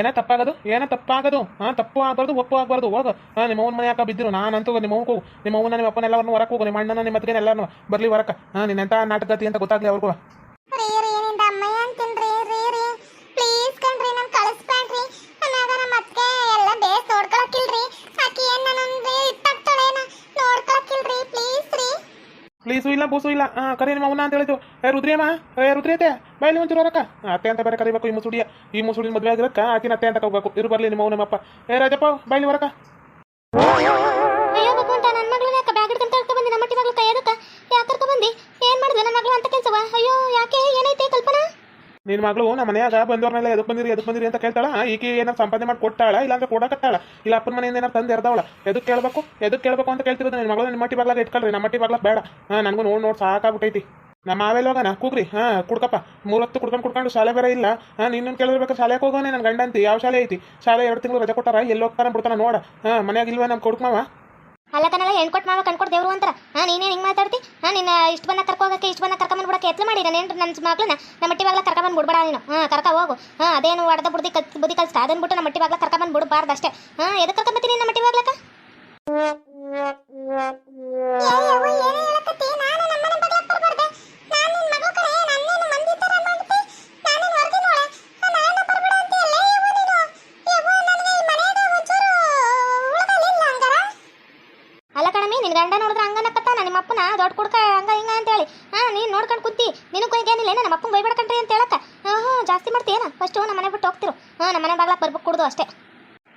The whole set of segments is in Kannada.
ಏನೇ ತಪ್ಪಾಗೋದು ಏನೇ ತಪ್ಪಾಗೋದು ಹಾಂ ತಪ್ಪು ಆಗಬಾರ್ದು, ಒಪ್ಪು ಆಗಬಾರ್ದು. ಹೋಗು ಹಾಂ ನಿಮ್ಮ ಅವ್ನ ಮನೆ ಯಾಕೆ ಬಿದ್ದಿರು? ನಾನಂತೂ ನಿಮ್ಮ ಹೋಗು ನಿಮ್ಮ ಅವ್ನ ನಿಮ್ಮ ಅಪ್ಪನ ಎಲ್ಲರನ್ನು ಹೊರಕ್ಕೆ ಹೋಗು. ನಿಮ್ಮ ಅಣ್ಣನ, ನಿಮ್ಮ ಅತ್ತಿಗೆ ಎಲ್ಲರನ್ನು ಬರಲಿ ಹೊರಕ್ಕೆ ಹಾಂ ನಿನ್ನೆಂಥ ನಾಟಕತಿ ಅಂತ ಗೊತ್ತಾಗ್ಲಿ ಅವ್ರಿಗೂ. ಪ್ಲೀಸು ಇಲ್ಲ, ಬೂಸು, ಇಲ್ಲ. ಕರೆ ನಿಮ್ಮ ಅವನ ಅಂತ ಹೇಳಿದ್ರು ಏ ರುದ್ರಿಯಮ್ಮ ಏ ರುದ್ರಿಯತೆ ಬಯಲಿ ಒಂಚೂರು ಹೊರಕ ಅತ್ತೆ ಅಂತ ಬೇರೆ ಕರಿಬೇಕು, ಈ ಮುಸುಡಿಯ. ಈ ಮುಸುಡಿನ ಮದುವೆ ಆಗಿರಕ್ಕ ಆಕಿನ ಅತ್ತೆ ಅಂತ ಹೋಗ್ಬೇಕು ಇರು ಬರಲಿ ನಿಮ್ಮ ಅವನಮ್ಮಪ್ಪ ಏ, ರಾಜಪ್ಪ ಬಯಲಿ ಹೊರಕ. ನಿನ್ನ ಮಗಳು ನಮ್ಮ ಮನೆಯಾಗ ಬಂದವ್ರನ್ನೆಲ್ಲ ಎದಕ್ ಬಂದಿರಿ ಎದಕ್ ಬಂದಿರಿ ಅಂತ ಕೇಳ್ತಾಳ? ಈಕೆ ಏನಾರ ಸಂಪಾದನೆ ಮಾಡಿ ಕೊಟ್ಟಾಳ, ಇಲ್ಲಾಂದ್ರೆ ಕೊಡಕತ್ತಾಳ? ಇಲ್ಲ, ಅಪ್ಪನ ಮನೆಯಿಂದ ಏನಾರ ತಂದೆ ಎರ್ದವಳ? ಎದಕ್ ಕೇಳಬೇಕು? ಎದಕ್ ಕೇಳಬೇಕು ಅಂತ ಕೇಳ್ತಿರೋದು ನಿನ್ ಮಗಳು? ನಿಮ್ಮ ಮಟ್ಟಿ ಬರ್ಲಾಗ ಇಟ್ಕೊಳ್ರಿ ನಮ್ಮ ಮಟ್ಟಿ ಬರ್ಲಾಗ ಬೇಡ. ಹಾಂ, ನನಗೂ ನೋಡಿ ನೋಡಿ ಸಾಕಾಗ್ಬಿಟ್ಟೈತಿ ನಮ್ಮ ಆಮೇಲೆ ಹೋಗೋಣ, ಕೂಗ್ರಿ. ಹಾಂ, ಕುಡ್ಕಪ್ಪ. ಮೂರತ್ತು ಕುಡ್ಕೊಂಡು ಕುಡ್ಕೊಂಡು ಶಾಲೆ ಬೇರೆ ಇಲ್ಲ. ಹಾಂ ನಿನ್ನನ್ನು ಕೇಳಿರ್ಬೇಕು, ಶಾಲೆಗೆ ಹೋಗೋಣ ನನ್ನ ಗಂಡಂತಿ. ಯಾವ ಶಾಲೆ ಐತಿ? ಶಾಲೆ ಎರಡು ತಿಂಗಳು ರಜೆ ಕೊಟ್ಟಾರ, ಎಲ್ಲಿ ಹೋಗ್ತಾನೆ ಬಿಡ್ತಾನೆ ನೋಡ. ಹಾ, ಮನ್ಯಾಗ ಇಲ್ವಾ ನಮ್ಮ ಕೊಡ್ಕನವ ಅಲ್ಲ ಕಣಲ್ಲ ಹೆಣ್ಕೊಟ್ ಮಾವ ಕಣ್ಕೊಟ್ ದೇವ್ರು ಅಂತಾರ. ಹಾ, ನೀನೇ ಹಿಂಗೆ ಮಾತಾಡ್ತಿ? ಹಾ, ನಿನ್ನ ಇಷ್ಟ ಬಂದ ಕರ್ಕೊ ಹೋಗಕ್ಕೆ, ಇಷ್ಟ ಬಂದ ಕರ್ಕೊಂಬಂದ್ಬಿಡಕ್ಕೆ ಎತ್ಲು ಮಾಡಿ. ನಾನು ನನ್ನ ಮಗಳನ್ನ ನಮ್ಮ ಮಟ್ಟಿ ಬಾಗ್ಲ ಕರ್ಕೊಂಡ್ ಬಿಡ್ಬೇಡ ನೀನು. ಹಾ, ಕರ್ಕ ಹೋಗು. ಹಾ, ಅದೇನು ಹೊಡೆದ ಬುಡ್ದಿ ಕತ್ ಬುದ್ಧಿ ಕಲ್ಸ್ಕ ಅದನ್ನ ಬಿಟ್ಟು ನಮ್ಮ ಮಟ್ಟಿ ಬಾಗ್ಲ ಕರ್ಕೊಂಡ್ ಬಿಡಬಾರ್ದು ಅಷ್ಟೇ. ಹಾ ಎದಕ್ಕೆ ಕರ್ಕೊಂಬತ್ತೀನಿ ನಮ್ಮ ಮಟ್ಟಿ ಬಾಗ್ಲಕ್ಕ ಏನಿಲ್ಲ ಬೈಬೇಡ ಕಣ್ರಿ ಅಂತ ಹೇಳಕ್ಕ. ಹಾ, ಹಾಂ, ಜಾಸ್ತಿ ಏನ? ಫಸ್ಟ್ ನಮ್ಮ ಮನೆ ಬಿಟ್ಟು ಹೋಗ್ತಿರು. ಹಾ, ನಮ್ಮ ಮನೆ ಬಾಗ್ಲಾಕ್ ಬರ್ಬೇಕು ಕುಡ್ದು ಅಷ್ಟೇ.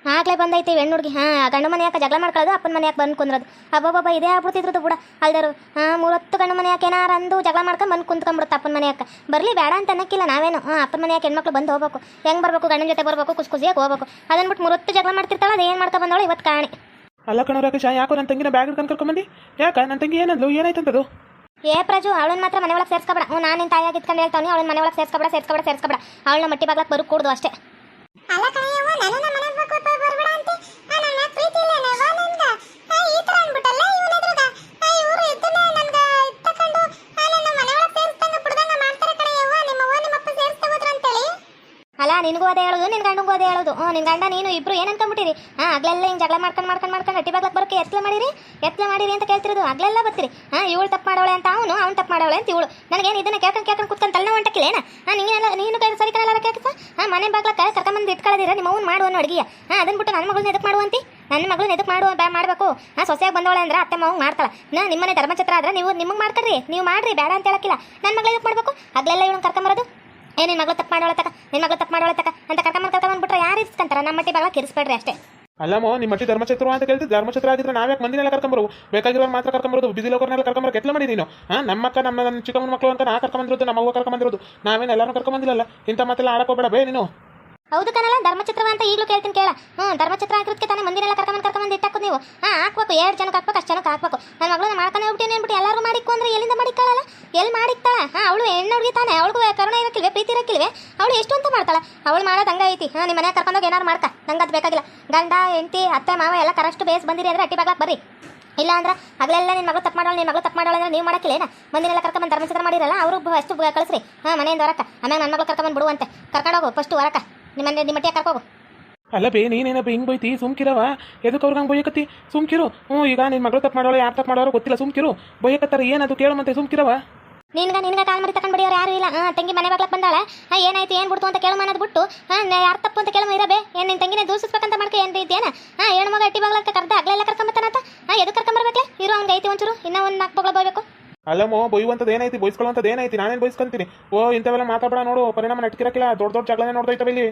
ಆಗ್ಲೇ ಬಂದೈತಿ ಹೆಣ್ಣು ಹುಡುಗಿ ಹಾ ಗಂಡು ಮನೆ ಯಾಕೆ ಜಗಳ ಮಾಡ್ಕೊಳ್ಳೋದು ಅಪ್ಪನ ಮನೆ ಯಾಕೆ ಬಂದು ಕುಂದ್ರದು? ಅಬ್ಬಬ್ಬ ಇದೇ ಆಗ್ಬಿಡ್ತಿದ್ರದ್ದು ಬಿಡ. ಅಲ್ದರು, ಹಾ ಮೂವತ್ತು ಗಂಡು ಮನೆ ಯಾಕೆ ಏನಾರ ಅಂದು ಜಗಳ ಮಾಡ್ಕೊಂಡು ಬಂದು ಕುಂತ್ಕೊಂಡ್ಬಿಡುತ್ತೆ ಅಪ್ಪನ ಮನೆ ಯಾಕೆ? ಬರಲಿ, ಬೇಡ ಅಂತ ಅನ್ನಕ್ಕಿಲ್ಲ ನಾವೇನು. ಹಾ, ಅಪ್ಪನ ಮನೆ ಯಾಕೆ ಹೆಣ್ಮಕ್ಳು ಬಂದು ಹೋಗ್ಬೇಕು? ಹೆಂಗ್ ಬರಬೇಕು? ಗಂಡನ ಜೊತೆ ಬರ್ಬೇಕು, ಖುಷಿ ಖುಷಿಯಾಗಿ ಹೋಗ್ಬೇಕು. ಅದನ್ನ ಬಿಟ್ಟು ಮೂವತ್ತು ಜಗಳ ಮಾಡ್ತಿರ್ತಾಳ ಅದು ಏನು ಮಾಡ್ಕೊಂಡು ಬಂದವಳು ಇವತ್ತು ಕಾಣಿ. ಅಲ್ಲ ಕಣ ರಾಕೇಶ ಯಾಕೋ ನನ್ನ ತಂಗಿನ ಬ್ಯಾಗ್ ಹಿಡ್ಕೊಂಡು ಕರ್ಕೊಂಬಂದಿ ಯಾಕ? ನನ್ನ ತಂಗಿ ಏನಂದ್ಲು? ಏನಾಯ್ತಂತದು? ಏ ಪ್ರಜು ಅವಳನ್ನ ಮಾತ್ರ ಮನೆ ಒಳಗೆ ಸೇರ್ಸ್ಕೊಬೇಡ. ಹ್ಞೂ ನಾನು ನಿನ್ನ ತಾಯಿಯಾಗಿ ಇದ್ಕೊಂಡು ಹೇಳ್ತಾವೆ ಅವಳನ್ನ ಮನೆ ಒಳಗೆ ಸೇರ್ಸ್ಕೊಬೇಡ ಸೇರ್ಸ್ಕೊಬೇಡ ಸೇರ್ಸ್ಕೊಬೇಡ. ಅವಳನ್ನ ಮಟ್ಟಿ ಬಾಗ್ಲಕ್ಕೆ ಬರು ಕೂಡ್ದು ಅಷ್ಟೇ. ಅಲ್ಲ ಕಣಯ್ಯವ್ವ ನನ್ನ ಮನೆ ಬರ್ಬೇಡ ಅಂತ. ನನ್ನ ಪ್ರೀತಿ ಇಲ್ಲ ನವಾನಿಂದ ಈ ತರ ಅನ್ಬಿಟ್ಟಲ್ಲ ಇವನ ಎದುರುಗ? ಇವರು ಇದನ್ನ ನನ್ಗ ಇತ್ತಕೊಂಡು ನನ್ನ ಮನೆ ಒಳಗೆ ಸೇರಿಸ್ದಂಗ ಬಿಡ್ದಂಗ ಮಾಡ್ತಾರೆ ಕಣಯ್ಯವ್ವ. ನಿಮ್ಮ ಅವ್ವ ನಿಮ್ಮ ಅಪ್ಪ ಸೇರಿಸ್ತಾ ಹೋದ್ರು ಅಂತೇಳಿ. ಅಲ್ಲ ನಿನಗೂ ಅದೇ ಹೇಳೋದು ನಿನ್ ಗಂಡಂಗೂ ಅದೇ ಹೇಳೋದು. ಹ್ಞೂ ನಿನ್ ಗಂಡ ನೀನು ಇಬ್ರು ಏನು ಅನ್ಕೊಂಬಿಟ್ಟಿರಿ ಹಾಂ ಆಗ್ಲೆಲ್ಲ ಹಿಂಗೆ ಜಗಳ ಮಾಡ್ಕೊಂಡು ಮಾಡ್ಕೊಂಡು ಮಾಡ್ಕೊಂಡು ಹಟ್ಟಿ ಬಾಗ್ಲಕ್ಕೆ ಬರೋಕೆ ಎತ್ಲ ಮಾಡಿರಿ? ಎತ್ಲ ಮಾಡಿರಿ ಅಂತ ಕೇಳ್ತಿರೋದು. ಆಗ್ಲೆಲ್ಲ ಬರ್ತೀರಿ. ಹಾ, ಇವಳು ತಪ್ಪು ಮಾಡೋಳೆ ಅಂತ ಅವನು, ಅವ್ನು ತಪ್ಪು ಮಾಡೋಳೆ ಅಂತ ಇವಳು. ನನಗೇನು ಇದನ್ನ ಕೇಳ್ಕೊಂಡು ಕೇಳ್ಕೊಂಡು ಕುತ್ಕೊಂಡು ತಲೆ ಹೊಂಟಕ್ಕಿಲ್ಲ ಏನ? ಹಾ ನಿಂಗೆಲ್ಲ ನೀನು ಕೈ ಸರಿ ಕಣಲ್ಲ ಕೇಳ್ತಾ ಹಾ, ಮನೆ ಬಾಗ್ಲಕ್ಕೆ ಕರ್ಕೊಂಬಂದು ಇಟ್ಕೊಳ್ಳೋದಿರ? ನಿಮ್ಮ ಅವ್ನು ಮಾಡುವ ಅಡುಗೆ ಹಾಂ ಅದನ್ನ ಬಿಟ್ಟು ನನ್ನ ಮಗಳನ್ನ ಎದಕ್ಕೆ ಮಾಡುವಂತಿ? ನನ್ನ ಮಗಳನ್ನ ಎದಕ್ಕೆ ಮಾಡುವ ಮಾಡಬೇಕು? ಹಾ, ಸೊಸೆಯಾಗಿ ಬಂದವಳೆ ಅಂದ್ರೆ ಅತ್ತೆ ಮಾವು ಮಾಡ್ತಾಳೆ. ನಾ ನಿಮ್ಮನೆ ಧರ್ಮಚತ್ರ ಆದ್ರೆ ನೀವು ನಿಮಗೆ ಮಾಡ್ತಾರ್ರಿ ನೀವು ಮಾಡ್ರಿ, ಬೇಡ ಅಂತ ಹೇಳಕ್ಕಿಲ್ಲ. ನನ್ನ ಮಗಳು ಎದಕ್ಕೆ ಮಾಡಬೇಕು? ಆಗ್ಲೆಲ್ಲ ಇವನು ಕರ್ಕೊಂಬರೋದು? ಏ ನಿನ್ನ ಮಗಳು ತಪ್ಪು ಮಾಡೋಳೆ ತಕ ನಿನ್ನ ಮಗಳು ತಪ್ಪು ಮಾಡೋಳೆ ತಕ ಅಂತ ಕರ್ಕೊಂಬಂದು ಬಂದ್ಬಿಟ್ರೆ ಯಾರು ಇಸ್ಕಂತಾರ? ನಮ್ಮ ಮಟ್ಟಿ ಬಾಗ ಕಿರಿಸ್ಬೇಡ್ರಿ ಅಷ್ಟೇ. ಅಲ್ಲಮ್ಮ ನಿಮ್ಮ ಮಟ್ಟಿ ಧರ್ಮಛತ್ರ ಅಂತ ಕೇಳಿದ್ರೆ ಧರ್ಮಛತ್ರ ಆಗಿದ್ರೆ ನಾವ್ಯಾಕೆ ಮಂದಿನೆಲ್ಲ ಕರ್ಕೊಂಬರು ಬೇಕಾಗಿರೋ ಮಾತ್ರ ಕರ್ಕೊಂಬರೋದು? ಬಿಸಿ ಲೋಕರ್ನೆಲ್ಲ ಕರ್ಕೊಂಬರಕ್ಕೆ ಎತ್ಲ ಮಾಡಿ ನೀನು? ಹಾಂ, ನಮ್ಮ ಅಕ್ಕ, ನಮ್ಮ ನನ್ನ ಚಿಕ್ಕಮ್ಮನ ಮಕ್ಕಳು ಅಂತ ನಾ ಕರ್ಕೊಂಬಂದಿರೋದು, ನಮ್ಮ ಅವ್ವ ಕರ್ಕೊಂಬಂದಿರೋದು. ನಾವೇನು ಎಲ್ಲರೂ ಕರ್ಕೊಂಬಂದಿಲ್ಲಲ್ಲ? ಇಂಥ ಮಾತೆಲ್ಲ ಆಡಕೋಬೇಡ ಬೇ ನೀನು. ಹೌದು ಕಣಲ್ಲ ಧರ್ಮಚಿತ್ರವ ಅಂತ ಈಗಲೂ ಕೇಳ್ತೀನಿ ಕೇಳ. ಹ್ಞೂ ಧರ್ಮಚಿತ್ರ ಆಗಿರೋದಕ್ಕೆ ತಾನೇ ಮಂದಿನೆಲ್ಲ ಕರ್ಕೊಂಬಂದು ಕರ್ಕೊಂಬಂದು ಇಟ್ಟಾಕು ನೀವು. ಹಾಂ, ಹಾಕ್ಬೇಕು, ಎರಡು ಜನಕ್ಕೆ ಹಾಕ್ಬೇಕು, ಅಷ್ಟು ಜನಕ್ಕೆ ಹಾಕ್ಬೇಕು. ನನ್ನ ಮಗಳನ್ನ ಮಾಡ್ತಾನೆ ಹೋಗ್ಬಿಟ್ಟು ಏನ್ಬಿಟ್ಟು ಎಲ್ಲರೂ ಮಾಡಿಕ್ಕು ಅಂದ್ರೆ ಎಲ್ಲಿಂದ ಮಾಡಿಕ್ಕಾಳಲ್ಲ? ಎಲ್ಲಿ ಮಾಡಿಕ್ತಾಳ ಹಾಂ, ಅವಳು ಹೆಣ್ಣು ಹುಡುಗಿ ತಾನೆ. ಅವಳಿಗೂ ಕರುಣೆ ಇರಕ್ಕಿಲ್ವೇ, ಪ್ರೀತಿ ಇರಕ್ಕಿಲ್ವೇ? ಅವಳು ಎಷ್ಟು ಅಂತ ಮಾಡ್ತಾಳ? ಅವಳು ಮಾಡೋದು ಹಂಗ ಐತಿ. ಹಾಂ ನಿಮ್ಮ ಮನೆ ಕರ್ಕೊಂಡೋಗಿ ಏನಾರು ಮಾಡ್ಕ. ನಂಗೆ ಅದು ಬೇಕಾಗಿಲ್ಲ. ಗಂಡ, ಹೆಂಡತಿ, ಅತ್ತೆ, ಮಾವ ಎಲ್ಲ ಕರೆಕ್ಟ್ ಬೇಸ್ ಬಂದಿರಿ ಅಂದ್ರೆ ಅಟ್ಟಿ ಬಾಗ್ಲಾಕ್ ಬರ್ರಿ. ಇಲ್ಲ ಅಂದ್ರೆ ಹಗಲೆಲ್ಲ ನಿನ್ನ ಮಗಳು ತಪ್ಪು ಮಾಡೋಳು ನಿನ್ನ ಮಗಳು ತಪ್ಪು ಮಾಡೋಳು ಅಂದ್ರೆ ನೀವು ಮಾಡಕ್ಕಿಲ್ಲ ಮಂದಿನೆಲ್ಲ ಕರ್ಕೊಂಬಂದು ಧರ್ಮಸ್ಥರ ಮಾಡಿರಲ್ಲ, ಅವರು ಅಷ್ಟು ಕಳಿಸ್ರಿ. ಹಾಂ, ಮನೆಯಿಂದ ಹೊರಕ ಆಮೇಲೆ ನನ್ನ ಮಗಳು ಕರ್ಕೊಂಬಂದು ಬಿಡುವಂತೆ. ಕರ್ಕೊಂಡೋಗು ಫಸ್ಟ್ ಹೊರಕ ನಿಮ್ಮ ಮನೆ ನಿಮ್ಮ ಮಟ್ಟಿಗೆ ಕರ್ಕೋಗು ಅಲ್ಲ ಬೇ, ನೀನೇನಪ್ಪ ಹಿಂಗೆ ಬೈತಿ? ಸುಮ್ಕಿರವ? ಎದಕ್ಕೆ ಅವ್ರಿಗೆ ಹಂಗೆ ಬೈಯಕತ್ತಿ? ಸುಮ್ಕಿರು. ಹ್ಞೂ, ಈಗ ನಿನ್ನ ಮಗಳು ತಪ್ಪು ಮಾಡೋಳು ಯಾರು ತಪ್ಪು ಮಾಡೋರು ಗೊತ್ತಿಲ್ಲ, ಸುಮ್ಕಿರು. ಬೈಯಕತ್ತಾರ, ಏನದು ಕೇಳು ಮತ್ತೆ, ಸುಮ್ಕಿರವ? ನಿನ್ಗ ನಿನ್ಗ ಕಾಲ್ ಮಾಡಿ ತಕೊಂಡ್ ಬಿಡಿಯೋರು ಯಾರು ಇಲ್ಲ. ಹಾಂ ತಂಗಿ ಮನೆ ಬಾಗ್ಲಕ್ ಬಂದಾಳ. ಏನಾಯ್ತು, ಏನು ಬಿಡ್ತು ಅಂತ ಕೇಳು ಅನ್ನೋದು ಬಿಟ್ಟು. ಹಾಂ ಯಾರು ತಪ್ಪು ಅಂತ ಕೇಳು ಇರಬೇ. ಏನು ನಿನ್ನ ತಂಗಿನೇ ದೂಸಿಸ್ಬೇಕಂತ ಮಾಡ್ಕೊ, ಏನು ಏನ ಹಾ, ಏನು ಮಗ ಅಟ್ಟಿ ಬಾಗ್ಲಕ್ಕೆ ಕರ್ದ? ಅಗ್ಲೆಲ್ಲ ಕರ್ಕೊಂಬತ್ತಾನಂತ ಹಾಂ ಎದು ಕರ್ಕೊಂಬರ್ಬೇಕಲೆ ಇರೋ, ಅವ್ನ್ ಐತಿ ಒಂಚೂರು. ಇನ್ನೂ ಒಂದು ನಾಲ್ಕು ಬಗ್ಲ ಬೈಬೇಕು. ಅಲ್ಲಮ್ಮೋ ಅಂತದ ಏನೈತಿ ಬೈಸ್ಕೊಳ್ಳೋಂಥದ್ದು ಏನೈತಿ ನಾನೇನು ಬೊಯ್ಸ್ಕೊಂತೀನಿ ಓ, ಇಂಥವೆಲ್ಲ ಮಾತಾಡೋಣ ನೋಡು. ಪರಿಣಾಮ ನಟ್ಕಿರಕ್ಕಿಲ್ಲ ದೊಡ್ಡ ದೊಡ್ಡ ಜಗಳನೇ ನೋಡ್ದೈತವೆ ಇಲ್ಲಿ.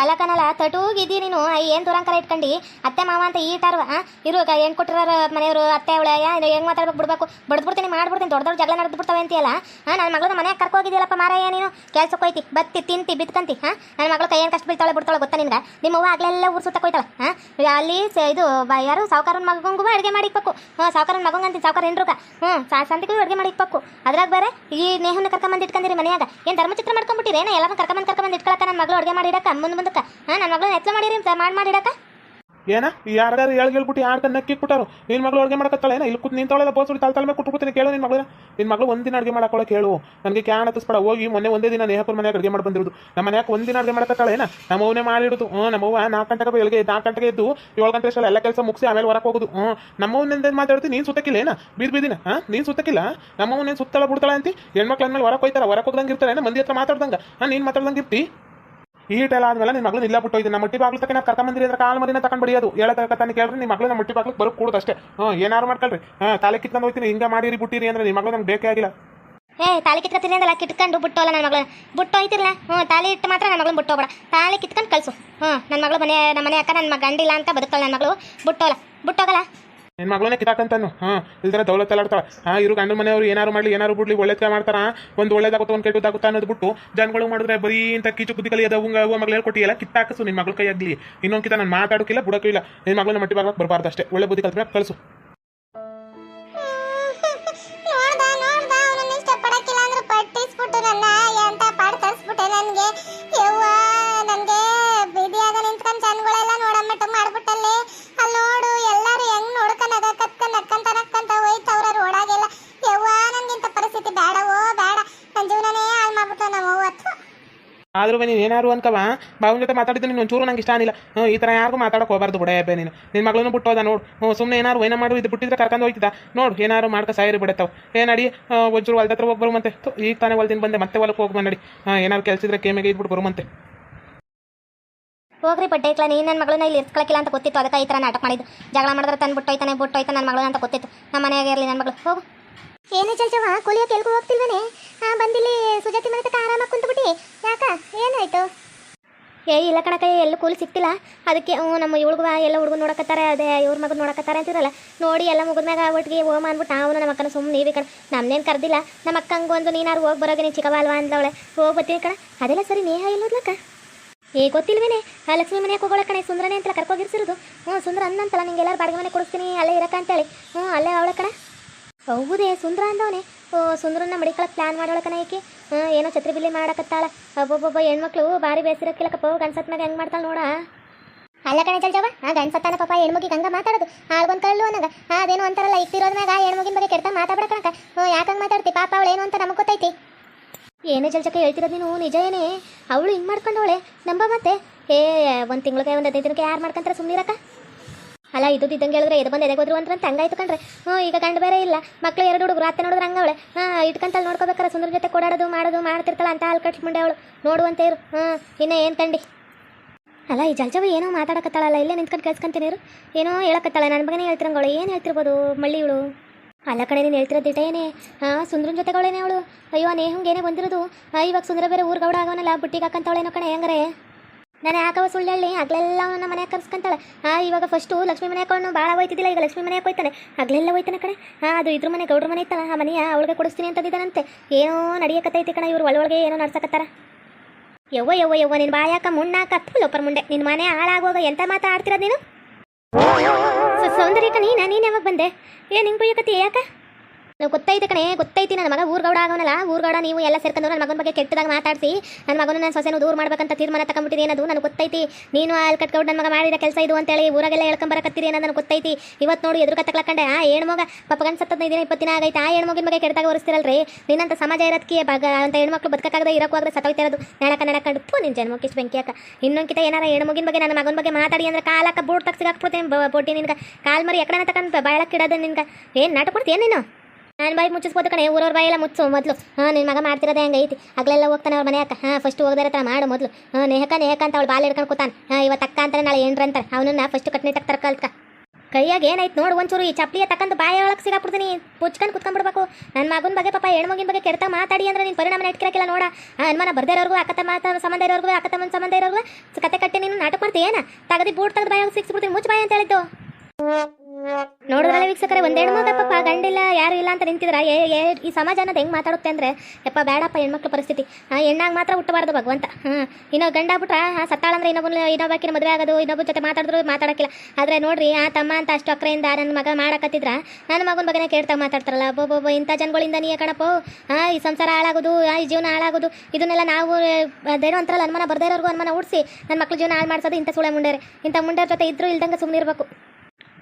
ಅಲ್ಲ ಕಣಲ್ಲ, ತಟೂಗಿದ್ದಿ ನೀನು. ಏನು ದುರಂಕರ ಇಟ್ಕೊಂಡು? ಅತ್ತೆ, ಮಾವ ಅಂತ ಈ ಹಾಂ ಇರು ಏನು ಕೊಟ್ಟಿರೋ ಮನೆಯವರು, ಅತ್ತೆ, ಅವಳ ಹೆಂಗೆ ಮಾತಾಡ್ಬೇಕು, ಬಿಡ್ಬೇಕು? ಬಡ್ದ್ಬಿಡ್ತೀನಿ, ಮಾಡ್ಬಿಡ್ತೀನಿ, ದೊಡ್ಡ ದೊಡ್ಡ ಜಗಳ ನಡೆದು ಬಿಡ್ತಾವೆ ಅಂತೀಯಲ್ಲ ಹಾಂ ನನ್ನ ಮಗಳನ್ನ ಮನೆಗೆ ಕರ್ಕೋಗಿದ್ದಿಲ್ಲಪ್ಪ ಮಾರಾಯ ನೀನು. ಕೆಲ್ಸಕ್ಕೆ ಹೋಯ್ತಿ, ಬತ್ತಿ, ತಿಂತಿ, ಬಿತ್ಕಂತಿ ಹಾಂ ನನ್ನ ಮಗಳು ಕೈ ಏನು ಕಷ್ಟ ಬೀಳ್ತಾಳೆ ಬಿಡ್ತಾಳೆ ಗೊತ್ತಾ ನಿನ್ಗೆ? ನಿಮ್ಮ ಅವ್ವ ಆಗಲೆಲ್ಲ ಊರು ಸುತ್ತ ಕೊಯ್ತಾಳೆ ಹಾಂ ಅಲ್ಲಿ ಇದು ಯಾರು? ಸಾವುಕಾರನ ಮಗಂಗೂ ಅಡುಗೆ ಮಾಡಿ ಹಾಂ ಸಾವುಕಾರನ ಮಗಂಗೆ ಅಂತೀನಿ ಸಾವುಕಾರ ಹೆಣ್ರುಗ ಹ್ಞೂ ಸಂತಿಗೂ ಅಡುಗೆ ಮಾಡಿ ಇಕ್ಬೇಕು. ಅದ್ರಾಗ ಬೇರೆ, ಈ ನೇಹನ ಕರ್ಕೊಂಬಂದು ಇಟ್ಕೊಂಡಿರಿ ಮನೆಯಾಗ. ಏನು ಧರ್ಮಚಿತ್ರ ಮಾಡ್ಕೊಂಬಿಟ್ಟಿರಿ? ಏನೋ ಎಲ್ಲರೂ ಕರ್ಕೊಂಬಂದು ಕರ್ಕೊಂಬಂದು ಇಟ್ಕೊಳಕ್ಕೆ ನನ್ನ ಮಗಳು ಅಡುಗೆ ಮಾಡಿ ಇಡಕ್ಕ ಮುಂದೆ ಮುಂದಕ್ಕೆ ಹಾಂ ನನ್ನ ಮಗಳನ್ನ ಎತ್ಲ ಮಾಡಿರಿ ಮಾಡಿ ಮಾಡಿ ಮಾಡಿಡಕ ಏನ? ಯಾರ್ದಾರು ಹೇಳಿ ಹೇಳ್ಬಿಟ್ಟು ಯಾರ್ದ ನಕ್ಕಿಕ್ಬಿಟ್ಟಾರು ನಿನ್ ಮಗಳು ಅಡುಗೆ ಮಾಡಕತ್ತಾಳೆ ಏನ? ಇಲ್ಲಿ ಕೂತ್ ನಿಂತವಳೆಲ್ಲ ಬೋಸ್ಬಿಟ್ಟು ತಲೆ ತಲೆ ಕುಟ್ಬಿಡ್ತೀನಿ, ಕೇಳು ನಿನ್ ಮಗಳು ನಿನ್ ಮಗಳು ಒಂದಿನ ಅಡುಗೆ ಮಾಡಕೊಳ್ಳೋ ಕೇಳು ನನಗೆ ಕ್ಯಾನ್ ಹತ್ತಿಸ್ಬೇಡ, ಹೋಗಿ ಮೊನ್ನೆ ಒಂದೇ ದಿನ ನೇಹಪುರ ಮನೆಯಾಗ ಅಡುಗೆ ಮಾಡಿ ಬಂದಿರೋದು. ನಮ್ಮ ಮನ್ಯಾಗ ಒಂದಿನ ಅಡುಗೆ ಮಾಡಕತ್ತಾಳೆ ಏನ? ನಮ್ಮ ಅವನೇ ಮಾಡಿಡುದು ಹ್ಞೂ ನಮ್ಮವ್ವ ನಾಲ್ಕು ಗಂಟೆಗೆ ಬೆಳಗ್ಗೆ ನಾಲ್ಕು ಗಂಟೆಗೆ ಎದ್ದು ಏಳು ಗಂಟೆ ಅಷ್ಟೆಲ್ಲ ಎಲ್ಲ ಕೆಲಸ ಮುಗಿಸಿ ಆಮೇಲೆ ಹೊರಕ್ಕೆ ಹೋಗೋದು. ಹ್ಞೂ ನಮ್ಮವನಿಂದ ಮಾತಾಡ್ತೀನಿ ನೀನು ಸುತ್ತಕ್ಕಿಲ್ಲ ಏನ? ಬೀದ್ ಬೀದಿನ? ಹಾಂ, ನೀನು ಸುತ್ತಕ್ಕಿಲ್ಲ ನಮ್ಮವ್ವ ನೀನು ಸುತ್ತಳ ಬಿಡ್ತಾಳೆ ಅಂತ? ಹೆಣ್ಮಕ್ಳು ಮೇಲೆ ಹೊರಕ್ಕೆ ಹೋಯ್ತಾರ? ಹೊರಕ್ಕೆ ಹೋಗ್ದಂಗೆ ಇರ್ತಾರೆ ಏನ? ಮಂದಿ ಹತ್ರ ಮಾತಾಡ್ದಂಗೆ. ಹಾಂ, ನೀನು ಮಾತಾಡ್ದಂಗೆ ಇರ್ತಿ? ಈ ಟೈಲ್ ಆದ್ಮೇಲೆ ನಿಮ್ಮ ಮಗಳು ಇಲ್ಲ ಬಿಟ್ಟು ನಮ್ಮ ಮುಟ್ಟಿ ಬಾಗ್ಲು ತಕ್ಕ ನಾವು ಕರ್ಕೊಂಬಂದಿರಿ ಅಂದ್ರೆ ಕಾಲ್ ಮರಿನ ತಗೊಂಡ್ ಬಡಿಯೋದು. ಹೇಳತಕ್ಕಂತ ಕೇಳ್ರಿ ನಿಮ್ಮ ಮಗಳು ನಮ್ಮ ಮುಟ್ಟಿ ಬಾಗ್ಲಕ್ಕೆ ಬರೋ ಕೂಡುದು ಅಷ್ಟೇ. ಹ್ಞೂ ಏನಾರು ಮಾಡ್ಕೊಳ್ರಿ. ಹಾಂ ತಲೆ ಕಿತ್ಕೊಂಡು ಹೋಗ್ತೀನಿ. ಹಿಂಗೆ ಮಾಡಿರಿ ಬಿಟ್ಟಿರಿ ಅಂದ್ರೆ ನಿಮ್ಮ ಮಗಳು ನಮ್ಗೆ ಬೇಕೇ ಆಗಿಲ್ಲ. ಏ ತಾಲಿ ಕಿತ್ಕೊತೀನಿ ಅಂದಲ್ಲ, ಕಿತ್ಕೊಂಡು ಬಿಟ್ಟೋಲ್ಲ ನನ್ನ ಮಗಳು. ಬಿಟ್ಟು ಹೋಯ್ತಿರಲ್ಲ ಹ್ಞೂ ತಾಲಿ ಇಟ್ಟು ಮಾತ್ರ ನನ್ನ ಮಗಳನ್ನ ಬಿಟ್ಟೋಗ್ಬೇಡ. ತಾಲಿ ಕಿತ್ಕೊಂಡು ಕಳಿಸು. ಹ್ಞೂ ನನ್ನ ಮಗಳು ಮನೆ ನಮ್ಮ ಮನೆ ಅಕ್ಕ ನನ್ನ ಗಂಡಿಲ್ಲ ಅಂತ ಬದುಕಲ್ಲ ನನ್ನ ಮಗಳು. ಬಿಟ್ಟೋಲ್ಲ. ಬಿಟ್ಟೋಗಲ್ಲ? ನಿನ್ನ ಮಗಳನ್ನೇ ಕಿತ್ತಾಕಂತಾನು ಹಾಂ, ಇಲ್ದ್ರೆ ದೌಲತ್ ಆ ಹಾಂ ಇವ್ರು ಗಂಡ ಮನೆಯವರು ಏನಾರು ಮಾಡಲಿ, ಏನಾರು ಬಿಡ್ಲಿ, ಒಳ್ಳೇದ ಮಾಡ್ತಾರ ಒಂದು ಒಳ್ಳೇದಾಗುತ್ತೆ, ಒಂದು ಕೆಟ್ಟದಾಗುತ್ತೆ ಅನ್ನೋದು ಬಿಟ್ಟು ಜನಗಳು ಮಾಡಿದ್ರೆ ಬರೀ ಇಂಥ ಕೀಚು ಬುದ್ಧಿ ಕಲಿ ಅದ ಮಗಳ ಮಗಳು ಎಲ್ಲ ಕಿತ್ತಾಕಸು ನಿನ್ನ ಮಗಳ ಆಗ್ಲಿ ಇನ್ನೊಂದು ಕಿತ್ತ ನಾನು ಮಾತಾಡೋಕಿಲ್ಲ, ಬುಡಕಿಲ್ಲ. ನಿನ್ನ ಮಗಳನ್ನ ಮಟ್ಟಿ ಬಾಗ್ಲಕ್ಕೆ ಬರಬಾರ್ದು ಅಷ್ಟೇ. ಒಳ್ಳೆ ಬುದ್ಧಿ ಕಲ್ತ್ರೆ ಕಳಿಸು. ಆದ್ರೂ ನೀನು ಏನಾರು ಅನ್ಕವ ಬಾವುನ ಜೊತೆ ಮಾತಾಡಿದ್ದು ನೀನು ಒಂಚೂರು ನಂಗೆ ಇಷ್ಟ ಆನಿಲ್ಲ ಹ್ಞೂ ಈ ಥರ ಯಾರಿಗೂ ಮಾತಾಡಕ್ಕೆ ಹೋಗಬಾರ್ದು ಬಿಡೇ ಬೇ ನೀನು. ನಿನ್ನ ಮಗಳನ್ನು ಬಿಟ್ಟೋದ, ನೋಡು. ಹ್ಞೂ ಸುಮ್ಮನೆ ಏನಾರು ಏನ ಮಾಡು, ಇದು ಬಿಟ್ಟಿದ್ರೆ ಕರ್ಕೊಂಡು ಹೋಗ್ತಿದ್ದ ನೋಡು ಏನಾರು ಮಾಡ್ಕ, ಸಾಯಿರಿ ಬಿಡತ್ತವ. ಏನಡಿ ಒಂಚೂರು ಹೊಲ್ದ ಹತ್ರ ಹೋಗಿ ಮತ್ತೆ. ಈಗ ತಾನೇ ಹೊಲ್ದಿನ ಬಂದೆ, ಮತ್ತೆ ಹೊಲಕ್ಕೆ ಹೋಗಿ ಹಾಂ ಏನಾರು ಕೆಲಸಿದ್ರೆ ಕೇಮಿಗೆ ಇದ್ಬಿಟ್ಟು ಬರುಮಂತೆ ಹೋಗ್ರಿ ಬಡ್ಡೆ ಇಕ್ಲ ನೀನು ನನ್ನ ಮಗಳನ್ನ ಇಲ್ಲಿ ಇರ್ಸ್ಕೊಳಕ್ಕಿಲ್ಲ ಅಂತ ಗೊತ್ತಿತ್ತು, ಅದಕ್ಕೆ ಈ ಥರ ನಾಟಕ ಮಾಡಿದ್ದು. ಜಗಳ ಮಾಡಿದ್ರೆ ತಂದು ಬಿಟ್ಟೋಯ್ತಾನೆ ಬಿಟ್ಟೋಯ್ತಾನೆ ನನ್ನ ಮಗಳು ಅಂತ ಗೊತ್ತಿತ್ತು. ನಮ್ಮ ಮನೆಯಾಗಿರಲಿ ನನ್ನ ಮಗಳು. ಹೋಗು. ಏನು ಚಲ್ಚವ ಕೊಲಿಯೋ ಎಲ್ಗೂ ಹೋಗ್ತಿಲ್ವೇನೆ? ಹಾ ಬಂದಿಲ್ಲಿ ಸುಜಾತಿ ಮನೆ ತಕ್ಕ ಆರಾಮಾಗಿ ಕುಂತ್ಬಿಟ್ಟು. ಯಾಕ? ಏನಾಯ್ತು? ಏ, ಇಲ್ಲ ಕಣಕ ಎಲ್ಲೂ ಕೂಲಿ ಸಿಕ್ತಿಲ್ಲ. ಅದಕ್ಕೆ, ಹ್ಞೂ, ನಮ್ಮ ಇವಳಿಗೂ ಎಲ್ಲ ಹುಡುಗ ನೋಡಕತ್ತಾರೆ, ಅದೇ ಇವ್ರ ಮಗನ ನೋಡಕತ್ತಾರೆ ಅಂತಿರಲ್ಲ. ನೋಡಿ, ಎಲ್ಲ ಮುಗಿದ್ಮ್ಯಾಗ ಒಟ್ಟಿಗೆ ಹೋಮ ಅಂದ್ಬಿಟ್ಟು ನಾವು ನಮ್ಮ ಅಕ್ಕನ ಸುಮ್ಮನೆ ನೀವೇ ಕಣ. ನಮ್ಮನೇನು ಕರೆದಿಲ್ಲ. ನಮ್ಮ ಅಕ್ಕಂಗೆ ಒಂದು ನೀನಾರು ಹೋಗಿ ಬರೋಗೆ ನೀನು ಚಿಕ್ಕವ ಅಲ್ವಾ ಅಂದವಳೆ ಹೋಗಿ ಬರ್ತೀನಿ ಕಣ. ಅದೆಲ್ಲ ಸರಿ ನೇಹ ಇಲ್ಲೋದ್ಲಕ್ಕ ಏ, ಗೊತ್ತಿಲ್ವೇನೆ? ಆ, ಲಕ್ಷ್ಮಿ ಮನೆಗೆ ಹೋಗೋಳ ಕಣೆ, ಸುಂದ್ರನೇ ಅಂತ ಕರ್ಕೋಗಿರ್ಸಿರೋದು. ಹ್ಞೂ, ಸುಂದ್ರ ಅನ್ನಂತಲ್ಲ ನಿಂಗೆ ಎಲ್ಲರೂ ಬಾಡಿಗೆ ಮನೆ ಕೊಡಿಸ್ತೀನಿ, ಅಲ್ಲೇ ಅಂತೇಳಿ. ಹ್ಞೂ, ಅಲ್ಲೇ ಅವಳ ಕಣ. ಹೌದೇ, ಸುಂದ್ರ ಅಂದವನೇ. ಓ, ಸುಂದ್ರನ್ನ ಪ್ಲಾನ್ ಮಾಡೋಳಕನ ಏಕೆ ಏನೋ ಛತ್ರಿ ಬಿಲ್ಲಿ ಮಾಡಕತ್ತಾಳ. ಒಬ್ಬೊಬ್ಬೊಬ್ಬ ಹೆಣ್ಮಕ್ಳು ಭಾರಿ ಬೇಸಿರಕ್ಕಿಲ್ಲಕಪ್ಪ ಗಂಡ್ಸತ್ನಾಗ ಹೆಂಗೆ ಮಾಡ್ತಾಳೆ ನೋಡ. ಅಲ್ಲ ಕಣೆ ಚಲ್ಜವ ಆ ಗಂಡ್ಸತ್ತಾನ ಪಾಪ ಹೆಣ್ಮಗಿಗೆ ಹಂಗ ಮಾತಾಡೋದು. ಆಳ್ಗೊಂದು ಕಳ್ಳು ಅನ್ನಂಗ ಅದೇನು ಅಂತಾರಲ್ಲ ಇಕ್ತಿರೋದ್ ಮ್ಯಾಗ ಹೆಣ್ಮಗಿನ ಬಗ್ಗೆ ಕೆಡ್ತಾ ಮಾತಾಡ್ಬೇಡ ಹ್ಞೂ ಯಾಕಂಗೆ ಮಾತಾಡ್ತಿ? ಪಾಪ ಅವಳು ಏನು ಅಂತ ನಮಗೆ ಗೊತ್ತೈತಿ. ಏನೇ ಜಲ್ಚಕ ಹೇಳ್ತಿರೋದು ನೀನು, ನಿಜ ಏನೇ? ಅವಳು ಹಿಂಗೆ ಮಾಡ್ಕೊಂಡವಳೆ. ನಂಬ ಮತ್ತೆ. ಏ, ಒಂದು ತಿಂಗಳಿಗೆ ಒಂದು ಹದಿನೈದು ದಿನಕ್ಕೆ ಯಾರು ಮಾಡ್ಕೊಂತಾರೆ ಸುಮ್ಮನಿರಕ್ಕ ಅಲ್ಲ, ಇದು ಇದ್ದಂಗೆ ಹೇಳಿದ್ರೆ ಎದು ಬಂದು ಎದೆಗೋದ್ರು ಅಂತ ಹಂಗಾಯ್ತು ಕಂಡ್ರೆ ಹ್ಞೂ, ಈಗ ಗಂಡು ಬೇರೆ ಇಲ್ಲ. ಮಕ್ಳು ಎರಡು ಹುಡುಗರು, ಅತ್ತೆ ನೋಡಿದ್ರೆ ಹಂಗವಳೆ ಹಾಂ ಇಟ್ಕಂತಲ್ಲಿ ನೋಡ್ಕೋಬೇಕಾರೆ ಸುಂದರ ಜೊತೆ ಕೊಡಾಡೋದು, ಮಾಡೋದು, ಮಾಡ್ತಿರ್ತಾಳೆ ಅಂತ ಅಲ್ಲಿ ಕಟ್ಸ್ಕೊಂಡೆ ಅವಳು. ನೋಡುವಂತೆ ಇರು. ಹ್ಞೂ, ಇನ್ನೂ ಏನು ಕಂಡಿ? ಅಲ್ಲ, ಈ ಜಲ್ಜವ ಏನೋ ಮಾತಾಡಕತ್ತಾಳಲ್ಲ, ಇಲ್ಲೇ ನಿಂತ್ಕೊಂಡು ಕೇಳಿಸ್ಕೊಂತೀನಿ ಇರು. ಏನೋ ಹೇಳಕತ್ತಾಳೆ ನನ್ನ ಮಗನೇ ಹೇಳ್ತಿರಂಗಳು ಏನು ಹೇಳ್ತಿರ್ಬೋದು, ಮಳ್ಳಿ ಇವಳು? ಅಲ್ಲ ಕಡೆ ನೀನು ಹೇಳ್ತಿರೋದು ಏನೇ? ಹಾಂ, ಸುಂದ್ರನ ಜೊತೆಗಳೇನೇ ಅವಳು. ಅಯ್ಯೋ ನೇಹಂಗೆ ಏನೇ ಬಂದಿರೋದು? ಇವಾಗ ಸುಂದರ ಬೇರೆ ಊರ್ಗೌಡ ಆಗೋನಲ್ಲ ಬುಟ್ಟಿಗೆ ಹಾಕಂತವಳೇನೋ ಕಣೆ, ಹೆಂಗಾರೆ? ನಾನು ಯಾಕವ ಸುಳ್ಳು ಹೇಳಿ? ಹಗಲೆಲ್ಲ ನಮ್ಮ ಮನೆಯಾಗ ಕರ್ಸ್ಕೊಂತಾಳೆ. ಆ ಇವಾಗ ಫಸ್ಟು ಲಕ್ಷ್ಮೀ ಮನೆ ಹಾಕೊಂಡು ಭಾಳ ಹೋಯ್ತಿದ್ದಿಲ್ಲ, ಈಗ ಲಕ್ಷ್ಮೀ ಮನೆಯಾಗ ಹೋಯ್ತಾನೆ ಹಗಲೆಲ್ಲ ಹೋಯ್ತಾನೆ ಕಣೆ. ಹಾಂ, ಅದು ಇದ್ರ ಮನೆ, ಗೌಡ್ರ ಮನೆ ಇತ್ತಲ್ಲ, ಆ ಮನೆಯ ಅವಳಿಗೆ ಕೊಡಿಸ್ತೀನಿ ಅಂತಂದಿದ್ದಾನಂತೆ. ಏನೋ ನಡೆಯಕತ್ತೈತಿ ಕಣ, ಇವ್ರು ಒಳಗೆ ಏನೋ ನಡ್ಸಕತ್ತಾರ. ಯವ್ವ ಯವ್ವ ಯವ್ವ ನಿನ್ನ ಬಾಯಾಕ ಮುಣ್ಣಾಕ ಲೋಪರ್ ಮುಂಡೆ. ನಿನ್ನ ಮನೆ ಹಾಳಾಗುವಾಗ ಎಂತ ಮಾತಾಡ್ತಿರೋದು ನೀನು? ಸ- ಸೌಂದರ್ಯ ಕಣಿ ನಾನು, ನೀನು ಯಾವಾಗ ಬಂದೆ? ಏ, ನಿಂಗೆ ಬೈಯಕತ್ತಿ ಯಾಕ? ನಾವು ಗೊತ್ತೈತೆ ಕಣೆ, ಗೊತ್ತೈತಿ ನನ್ನ ಮಗ ಊರ್ಗೌಡ ಆಗೋನಲ್ಲ ಊರ್ಗೌಡ, ನೀವು ಎಲ್ಲ ಸೇರ್ಕೊಂಡು ನನ್ನ ಮಗನ ಬಗ್ಗೆ ಕೆಟ್ಟದಾಗ ಮಾತಾಡಿಸಿ ನನ್ನ ಮಗನ ನನ್ನ ಸೊಸೆನೂ ದೂರ ಮಾಡ್ಬೇಕಂತ ತೀರ್ಮಾನ ತಗೊಂಡ್ಬಿಟ್ಟಿದೆ ಏನದು ನನಗೆ ಗೊತ್ತೈತಿ. ನೀನು ಅಲ್ಲಿ ಕಟ್ಕೊಂಡು ನನ್ನ ಮಗ ಮಾಡಿದ ಕೆಲಸ ಇದು ಅಂತೇಳಿ ಊರಾಗೆಲ್ಲ ಹೇಳ್ಕೊಂಬರಕತ್ತೀರಿ ಅನ್ನೋದು ನನಗೆ ಗೊತ್ತೈತಿ. ಇವತ್ತು ನೋಡಿ ಎದುರು ಕತ್ತಕ್ಲಕ್ಕಂಡೆ ಆ ಹೆಣ್ಣು ಮಗ ಪಾಪ ಗಂಡ ಸತ್ತದ ದಿನ ಆಗೈತೆ. ಆ ಹೆಣ್ಮಗಿನ ಬಗ್ಗೆ ಕೆಟ್ಟದಾಗ ಹೊರಿಸ್ತಿರಲ್ರಿ ನಿನ್ನಂತ ಸಮಾಜ ಇರೋದಕ್ಕೆ ಬಗ, ಅಂತ ಹೆಣ್ಮಕ್ಳು ಬದುಕಕ್ಕಾಗದೆ ಇರೋಕ್ಕೂ ಆಗದೆ ಸತ್ತೋಯ್ತಿರೋದು ನಡಕ ನಡಕೊಂಡು ಥೂ ನಿನ್ನ ಜನ್ಮಕ್ಕೆ ಇಷ್ಟು ಬೆಂಕಿ ಹಾಕ. ಇನ್ನೊಂದ್ಕಿತ ಏನಾರ ಹೆಣ್ಮಗಿನ ಬಗ್ಗೆ ನನ್ನ ಮಗನ ಬಗ್ಗೆ ಮಾತಾಡಿ ಅಂದ್ರೆ ಕಾಲಕ್ಕ ಬೋಟ್ ತಗ್ಸಿಗೆ ಹಾಕ್ಬಿಡ್ತೀನಿ ಬೋಟಿ ನಿನ್ಗೆ. ಕಾಲ್ ಮರಿ ತಕೊಂಡು ತಗೊಂಡು ನಿನ್ಗೆ. ಏನು ನಾಟಕ ಕೊಡ್ತೀಯ ನೀನು? ನಾನು ಬಾಯಿ ಮುಚ್ಚಿಸ್ಬೋದು ಕಣೆ, ಊರವ್ರ ಬಾಯೆಲ್ಲ ಮುಚ್ಚು ಮೊದಲು. ಹಾಂ ನಿನ್ನ ಮಗ ಮಾಡ್ತಿರೋದೇ ಐತಿ. ಆಗ್ಲೆಲ್ಲ ಹೋಗ್ತಾನೆ ಅವ್ರ ಮನೆ ಅಕ್ಕ. ಹಾಂ ಫಸ್ಟ್ ಹೋಗ್ದಾರ ತರ ಮಾಡು ಮೊದಲು. ಹಾಂ, ನೇಹಕ ನೇಹಕ ಅಂತ ಅವಳು ಬಾಲ್ ಹಿಡ್ಕೊಂಡು ಕೂತಾನೆ. ಹಾಂ ಇವತ್ತು ಅಕ್ಕ ಅಂತಾರೆ ನಾಳೆ ಏನ್ರ ಅಂತಾರೆ ಅವನನ್ನ ಫಸ್ಟ್ ಕಟ್ನೆ ತಕ್ಕ ತರ್ಕಲ್ಕ. ಕೈಯಾಗ ಏನಾಯ್ತು ನೋಡು ಒಂಚೂರು, ಈ ಚಪ್ಲಿಯ ತಕ್ಕಂದು ಬಾಯ ಒಳಗೆ ಸಿಗಾಕ್ಬಿಡ್ತೀನಿ. ಪುಚ್ಕೊಂಡು ಕುತ್ಕೊಂಡ್ಬಿಡ್ಬೇಕು. ನನ್ನ ಮಗನ ಬಗ್ಗೆ ಪಾಪ ಹೆಣ್ಮಗಿನ ಬಗ್ಗೆ ಕೆರೆತ ಮಾತಾಡಿ ಅಂದ್ರೆ ನೀನು ಪರಿಣಾಮ ಇಟ್ಕಿರಕ್ಕಿಲ್ಲ ನೋಡ. ಅನುಮಾನ ಬರ್ದಿರೋರ್ಗು, ಅಕ್ಕ ತಮ್ಮ ಸಂಬಂಧ ಇರೋರ್ಗು, ಅಕ್ಕ ತಮ್ಮ ಸಂಬಂಧ ಇರೋರ್ಗು, ಕತೆ ಕಟ್ಟಿ ನೀನು ನಾಟಕ ಮಾಡ್ತೀಯ ಏನ ತಗದಿ ಬೂಟ್ ತೆಗೆದು ಬಾಯಾಗ ಸಿಕ್ಸ್ಬಿಡ್ತೀನಿ. ಮುಚ್ಚು ಬಾಯಿ ಅಂತ ಹೇಳಿದ್ದು. ನೋಡಿದ್ರಲ್ಲ ವೀಕ್ಷಕರೇ ಒಂದೆರಡು ಮಗ ಪಾಪ ಗಂಡಿಲ್ಲ ಯಾರು ಇಲ್ಲ ಅಂತ ನಿಂತಿದ್ರ ಏ ಏ ಈ ಸಮಾಜ ಅನ್ನೋದು ಹೆಂಗ್ ಮಾತಾಡುತ್ತೆ ಅಂದ್ರೆ? ಯಪ್ಪ ಬೇಡಪ್ಪ ಹೆಣ್ಮಕ್ಳ ಪರಿಸ್ಥಿತಿ. ಹೆಣ್ಣಾಗ ಮಾತ್ರ ಹುಟ್ಟಬಾರ್ದು ಭಗವಂತ. ಹಾಂ ಇನ್ನೊ ಗಂಡ ಬಿಟ್ರ ಸತ್ತಾಳಂದ್ರೆ ಇನ್ನೊಬ್ಬನ ಇನ್ನೊಬ್ಬಾಕಿನ ಮದುವೆ ಆಗೋದು ಇನ್ನೊಬ್ಬ ಜೊತೆ ಮಾತಾಡಿದ್ರು ಮಾತಾಡಕಿಲ್ಲ ಆದ್ರೆ ನೋಡ್ರಿ ಆ ತಮ್ಮ ಅಂತ ಅಷ್ಟು ಅಕ್ರೆಯಿಂದ ನನ್ನ ಮಗ ಮಾಡಕತ್ತಿದ್ರ? ನನ್ನ ಮಗನ ಬಗ್ಗೆನೇ ಕೇಳ್ತಾ ಮಾತಾಡ್ತಾರಲ್ಲ. ಒಬ್ಬೊಬ್ಬ ಇಂಥ ಜನಗಳಿಂದ ನೀ ಕಣಪ್ಪ? ಆ ಈ ಸಂಸಾರ ಹಾಳಾಗುದು ಆ, ಈ ಜೀವನ ಹಾಳಾಗುದು ಇದನ್ನೆಲ್ಲ ನಾವು ಅದೇನೋ ಅಂತಾರಲ್ಲ ಅನುಮಾನ ಬರ್ದೇ ಇರೋರ್ಗು ಅನುಮಾನ ಉಡಿಸಿ ನನ್ನ ಮಕ್ಳು ಜೀವನ ಹಾಳು ಮಾಡಿಸೋದು ಇಂಥ ಸುಳೆ ಮುಂಡೇರೆ. ಇಂಥ ಮುಂಡೇರ ಜೊತೆ ಇದ್ರೂ ಇಲ್ದಂಗೆ ಸುಮ್ಮನೆ ಇರಬೇಕು